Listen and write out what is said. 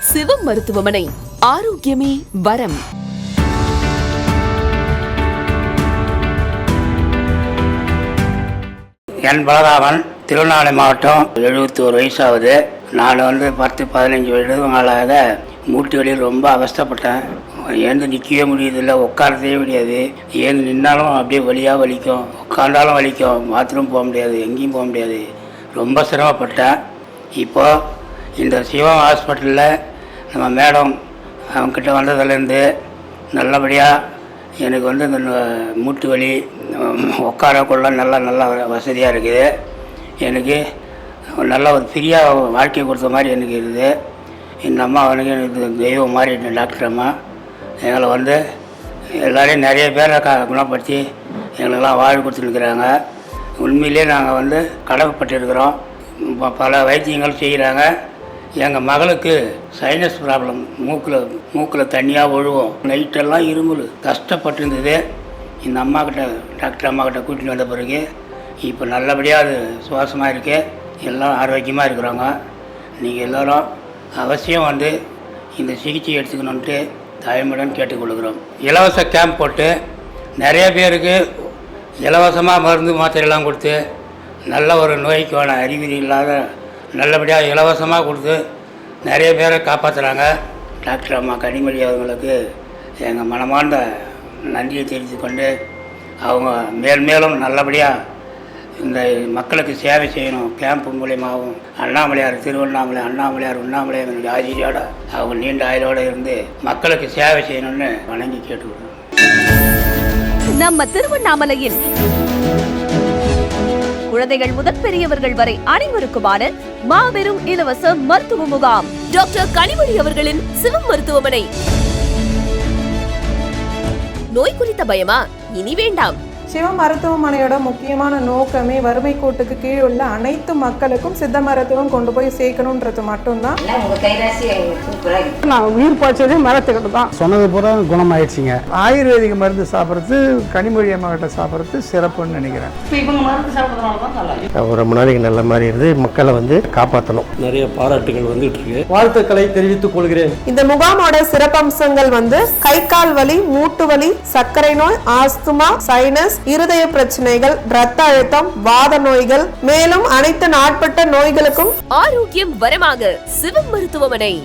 சிவம் மருத்துவமனை ஆரோக்கியமே வரம். என் பலராமன் திருவண்ணாமலை மாவட்டம். எழுபத்தி ஒரு வயசாகுது. நான் வந்து பத்து பதினஞ்சு வருடங்களாக மூட்டு வழியில் ரொம்ப அவஸ்தைப்பட்டேன். ஏந்து நிற்கவே முடியதில்லை உட்காரதே முடியாது. ஏந்து நின்னாலும் அப்படியே வழியாக வலிக்கும். உட்காந்தாலும் வலிக்கும். பாத்ரூம் போக முடியாது எங்கேயும் போக முடியாது. ரொம்ப சிரமப்பட்டேன். இப்போது இந்த சிவம் ஹாஸ்பிட்டலில் நம்ம மேடம் அவங்கக்கிட்ட வந்ததுலேருந்து நல்லபடியாக எனக்கு வந்து இந்த மூட்டு வலி உட்காரக்குள்ள நல்லா நல்லா வசதியாக இருக்குது. எனக்கு நல்ல ஒரு ஃப்ரீயாக வாழ்க்கை கொடுத்த மாதிரி எனக்கு இருக்குது. எங்கள் அம்மா அவனுக்கு எனக்கு தெய்வம் மாதிரி டாக்டர் அம்மா. எங்களை வந்து எல்லோரையும் நிறைய பேரை க குணப்படுத்தி எங்களுக்கெல்லாம் வாழ் கொடுத்துருக்குறாங்க உண்மையிலே நாங்கள் வந்து கடமைப்பட்டிருக்கிறோம் ப- பல வைத்தியங்கள் செய்கிறாங்க. எங்கள் மகளுக்கு சைனஸ் ப்ராப்ளம் மூக்கில் மூக்கில் தண்ணியாக ஒழுகும் நைட்டெல்லாம் இருமல். கஷ்டப்பட்டு இருந்தது இந்த அம்மா கிட்ட டாக்டர் அம்மா கிட்ட வந்த பிறகு இப்போ நல்லபடியாக அது சுவாசமாக இருக்கு. எல்லாம் ஆரோக்கியமாக இருக்கிறாங்க. நீங்கள் எல்லோரும் அவசியம் வந்து இந்த சிகிச்சை எடுத்துக்கணுன்ட்டு தாய்மடன் கேட்டுக்கொள்கிறோம். இலவச கேம்ப் போட்டு நிறைய பேருக்கு இலவசமாக மருந்து மாத்திரையெல்லாம் கொடுத்து நல்ல ஒரு நோய்க்கான அறிகுறி இல்லாத நல்லபடியாக இலவசமாக கொடுத்து நிறைய பேரை காப்பாற்றுறாங்க டாக்டர் அம்மா கனிமொழி அவர்களுக்கு எங்கள் மனமார்ந்த நன்றியை தெரிவித்துக் கொண்டு அவங்க மேல் மேலும் நல்லபடியாக இந்த மக்களுக்கு சேவை செய்யணும். கேம்ப் மூலியமாகவும் அண்ணாமலையார் திருவண்ணாமலை அண்ணாமலையார் உண்ணாமலையார் என்னுடைய ஆசிரியோட அவங்க நீண்ட ஆயுளோடு இருந்து மக்களுக்கு சேவை செய்யணும்னு வணங்கி கேட்டுக்கிறோம் நம்ம திருவண்ணாமலையில் குழந்தைகள் முதல் பெரியவர்கள் வரை அனைவருக்குமான மாபெரும் இலவச மருத்துவ முகாம். டாக்டர் கனிமொழி அவர்களின் சிவம் மருத்துவமனை. நோய் குறித்த பயமா? இனி வேண்டாம். சிவ மருத்துவமனையோட முக்கியமான நோக்கமே வறுமை கோட்டுக்கு கீழ் உள்ள அனைத்து மக்களுக்கும் சித்த மருத்துவம் கொண்டு போய் சேர்க்கணுன்றது மட்டும்தான். நான் உயிர் பாய்ச்சதே மரத்துக்கிட்ட தான். சொன்னது பூரா குணமாயிடுச்சுங்க. ஆயுர்வேதிக் மருந்து சாப்பிட்றது கனிமொழி அம்மா கிட்ட சாப்பிட்றது சிறப்புன்னு நினைக்கிறேன். ரொம்ப நாளைக்கு நல்ல மாதிரி இருந்து மக்களை வந்து காப்பாற்றணும் நிறைய பாராட்டுகள் வந்துட்டு இருக்கு. வாழ்த்துக்களை தெரிவித்துக் கொள்கிறேன். இந்த முகாமோட சிறப்பம்சங்கள் வந்து கை கால் வலி மூட்டு வலி சர்க்கரை நோய் ஆஸ்துமா சைனஸ் இருதய பிரச்சனைகள் ரத்த அழுத்தம் வாத நோய்கள் மேலும் அனைத்து நாட்பட்ட நோய்களுக்கும் ஆரோக்கியம் வரமாக சிவம் மருத்துவமனை.